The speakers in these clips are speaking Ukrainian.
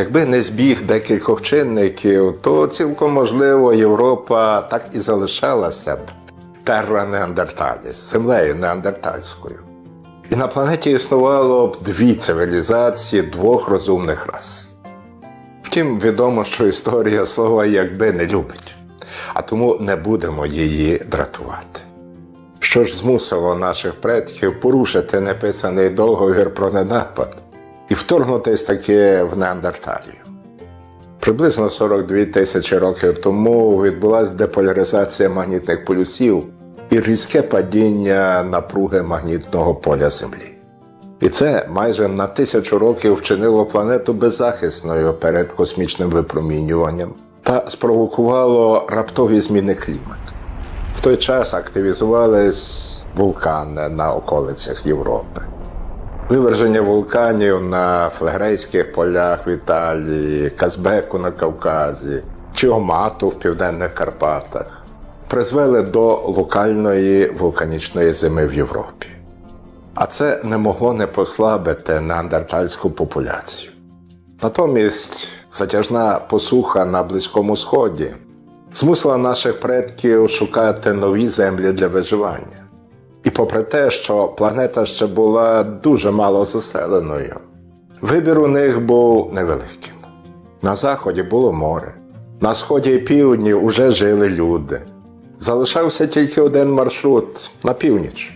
Якби не збіг декількох чинників, то цілком можливо Європа так і залишалася б терра неандерталіс, землею неандертальською. І на планеті існувало б дві цивілізації двох розумних рас. Втім, відомо, що історія слова якби не любить, а тому не будемо її дратувати. Що ж змусило наших предків порушити неписаний договір про ненапад і вторгнутись таки в Неандерталію? Приблизно 42 тисячі років тому відбулася деполяризація магнітних полюсів і різке падіння напруги магнітного поля Землі. І це майже на тисячу років вчинило планету беззахисною перед космічним випромінюванням та спровокувало раптові зміни клімату. В той час активізувались вулкани на околицях Європи. Виверження вулканів на флегрейських полях в Італії, Казбеку на Кавказі чи Омату в південних Карпатах призвели до локальної вулканічної зими в Європі. А це не могло не послабити неандертальську популяцію. Натомість затяжна посуха на Близькому Сході змусила наших предків шукати нові землі для виживання. І попри те, що планета ще була дуже мало заселеною, вибір у них був невеликим. На заході було море, на сході і півдні вже жили люди. Залишався тільки один маршрут на північ.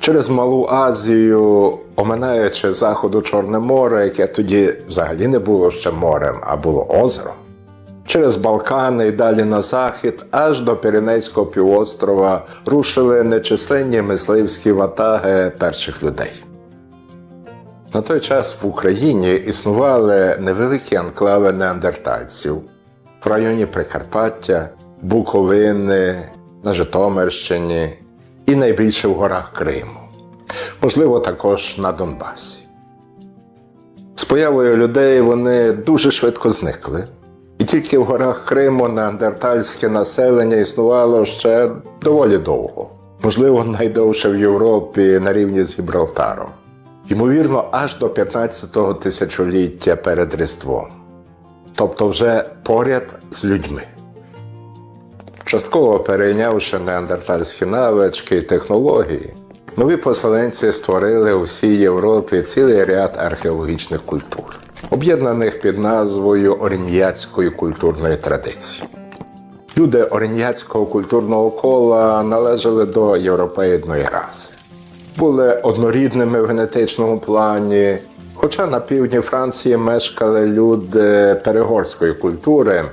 Через Малу Азію, оминаючи заходу Чорне море, яке тоді взагалі не було ще морем, а було озером, через Балкани і далі на захід, аж до Піренейського півострова рушили нечисленні мисливські ватаги перших людей. На той час в Україні існували невеликі анклави неандертальців в районі Прикарпаття, Буковини, на Житомирщині і найбільше в горах Криму, можливо, також на Донбасі. З появою людей вони дуже швидко зникли. І тільки в горах Криму неандертальське населення існувало ще доволі довго, можливо, найдовше в Європі на рівні з Гібралтаром. Ймовірно, аж до 15-го тисячоліття перед Різдвом, тобто вже поряд з людьми. Частково перейнявши неандертальські навички і технології, нові поселенці створили у всій Європі цілий ряд археологічних культур, об'єднаних під назвою Орініяцької культурної традиції. Люди Орініяцького культурного кола належали до європеїдної раси, були однорідними в генетичному плані, хоча на півдні Франції мешкали люди перегорської культури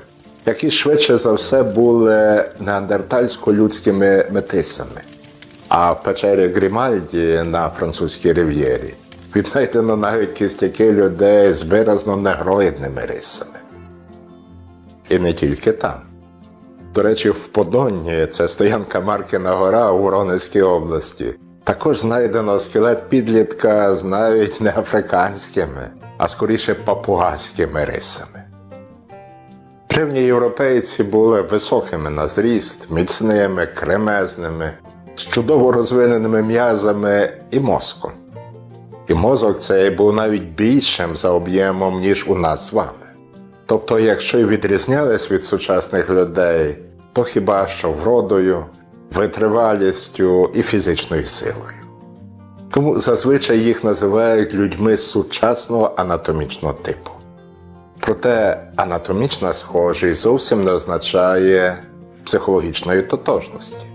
які швидше за все були неандертальсько-людськими метисами. А в печері Грімальді на французькій рив'єрі віднайдено навіть кістяки людей з виразно негроїдними рисами. І не тільки там. До речі, в Подонні, це стоянка Маркіна Гора у Воронезькій області. Також знайдено скелет підлітка з навіть не африканськими, а скоріше папугаськими рисами. Древні європейці були високими на зріст, міцними, кремезними, з чудово розвиненими м'язами і мозком. І мозок цей був навіть більшим за об'ємом, ніж у нас з вами. Тобто, якщо й відрізнялись від сучасних людей, то хіба що вродою, витривалістю і фізичною силою. Тому зазвичай їх називають людьми сучасного анатомічного типу. Проте анатомічна схожість зовсім не означає психологічної тотожності.